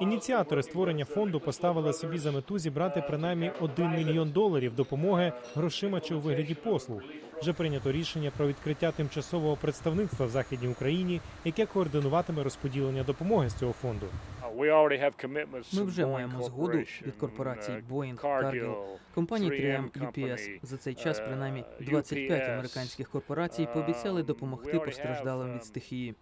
Ініціатори створення фонду поставили собі за мету зібрати принаймні 1 мільйон доларів допомоги грошима чи у вигляді послуг. Вже прийнято рішення про відкриття тимчасового представництва в західній Україні, яке координуватиме розподілення допомоги з цього фонду. Ми вже маємо згоду від корпорацій Boeing, Cargill, компанії 3M, UPS. За цей час принаймні 25 американських корпорацій пообіцяли допомогти постраждалим від стихії.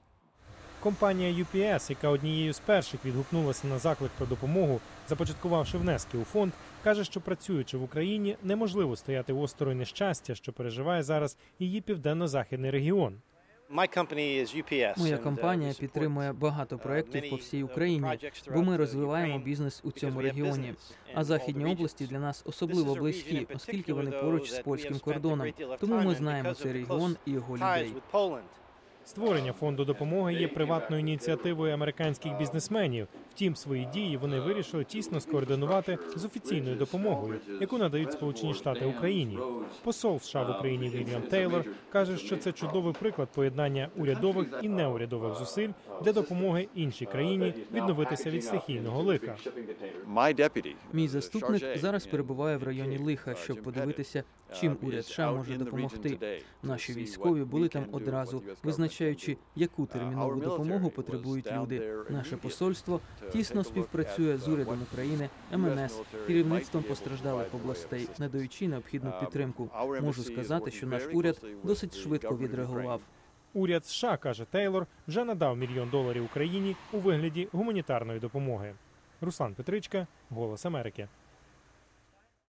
Компанія UPS, яка однією з перших відгукнулася на заклик про допомогу, започаткувавши внески у фонд, каже, що працюючи в Україні, неможливо стояти осторонь нещастя, що переживає зараз її південно-західний регіон. Моя компанія підтримує багато проєктів по всій Україні, бо ми розвиваємо бізнес у цьому регіоні. А західні області для нас особливо близькі, оскільки вони поруч з польським кордоном. Тому ми знаємо цей регіон і його людей. Створення фонду допомоги є приватною ініціативою американських бізнесменів. Втім, свої дії вони вирішили тісно скоординувати з офіційною допомогою, яку надають Сполучені Штати Україні. Посол США в Україні Вільям Тейлор каже, що це чудовий приклад поєднання урядових і неурядових зусиль для допомоги іншій країні відновитися від стихійного лиха. Мій заступник зараз перебуває в районі лиха, щоб подивитися, чим уряд США може допомогти. Наші військові були там одразу, визначаючи, яку термінову допомогу потребують люди. Наше посольство тісно співпрацює з урядом України, МНС, керівництвом постраждалих областей, надаючи необхідну підтримку. Можу сказати, що наш уряд досить швидко відреагував. Уряд США каже Тейлор, вже надав мільйон доларів Україні у вигляді гуманітарної допомоги. Руслан Петричка, Голос Америки.